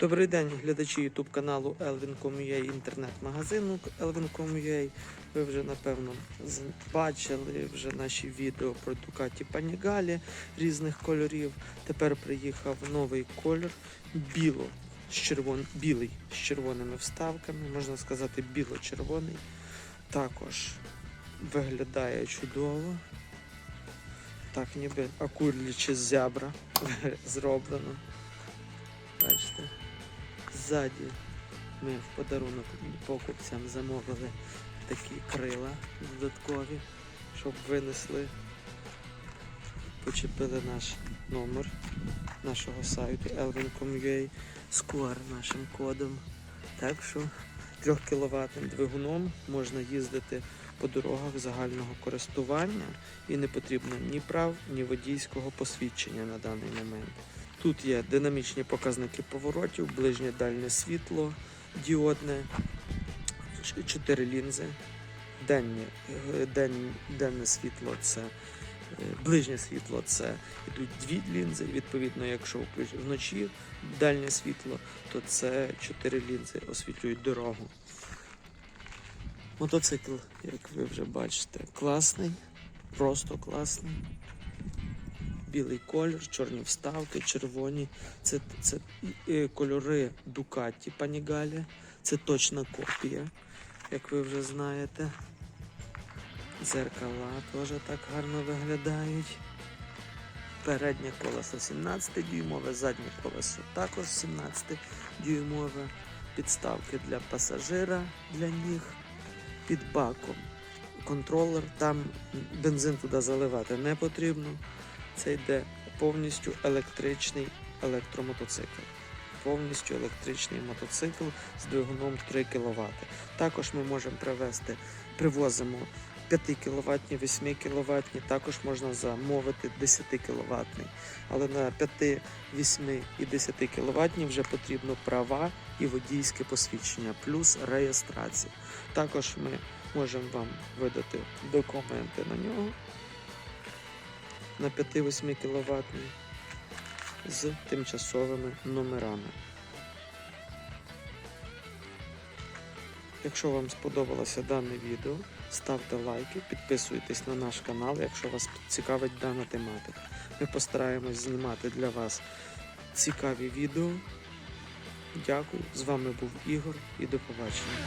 Добрий день, глядачі YouTube каналу Elvin.com.ua, інтернет-магазину Elvin.com.ua. Ви вже напевно бачили вже наші відео про Ducati Panigale різних кольорів. Тепер приїхав новий кольор біло з червон... білий з червоними вставками, можна сказати, біло-червоний. Також виглядає чудово. Так, ніби акурляче зябра зроблено. Бачите, ззаді ми в подарунок покупцям замовили такі крила додаткові, щоб винесли, почепили наш номер нашого сайту elvin.com.ua з QR нашим кодом. Так що 3 кВт двигуном можна їздити по дорогах загального користування і не потрібно ні прав, ні водійського посвідчення на даний момент. Тут є динамічні показники поворотів, ближнє дальнє світло, діодне, ч- чотири лінзи. Денні, е, день, денне світло це е, ближнє світло це йдуть дві лінзи. Відповідно, якщо вночі дальнє світло, то це чотири лінзи освітлюють дорогу. Мотоцикл, як ви вже бачите, класний, просто класний білий колір, чорні вставки, червоні. Це, це е, кольори Ducati Panigale. Це точна копія, як ви вже знаєте. Зеркала теж так гарно виглядають. Переднє колесо 17 дюймове, заднє колесо також 17 дюймове. Підставки для пасажира для ніг. Під баком контролер. Там бензин туди заливати не потрібно. Це йде повністю електричний електромотоцикл. Повністю електричний мотоцикл з двигуном 3 кВт. Також ми можемо привезти, привозимо 5 кВт, 8 кВт, також можна замовити 10 кВт. Але на 5, 8 і 10 кВт вже потрібно права і водійське посвідчення, плюс реєстрація. Також ми можемо вам видати документи на нього на 5-8 кВт з тимчасовими номерами. Якщо вам сподобалося дане відео, ставте лайки, підписуйтесь на наш канал, якщо вас цікавить дана тематика. Ми постараємось знімати для вас цікаві відео. Дякую. З вами був Ігор і до побачення.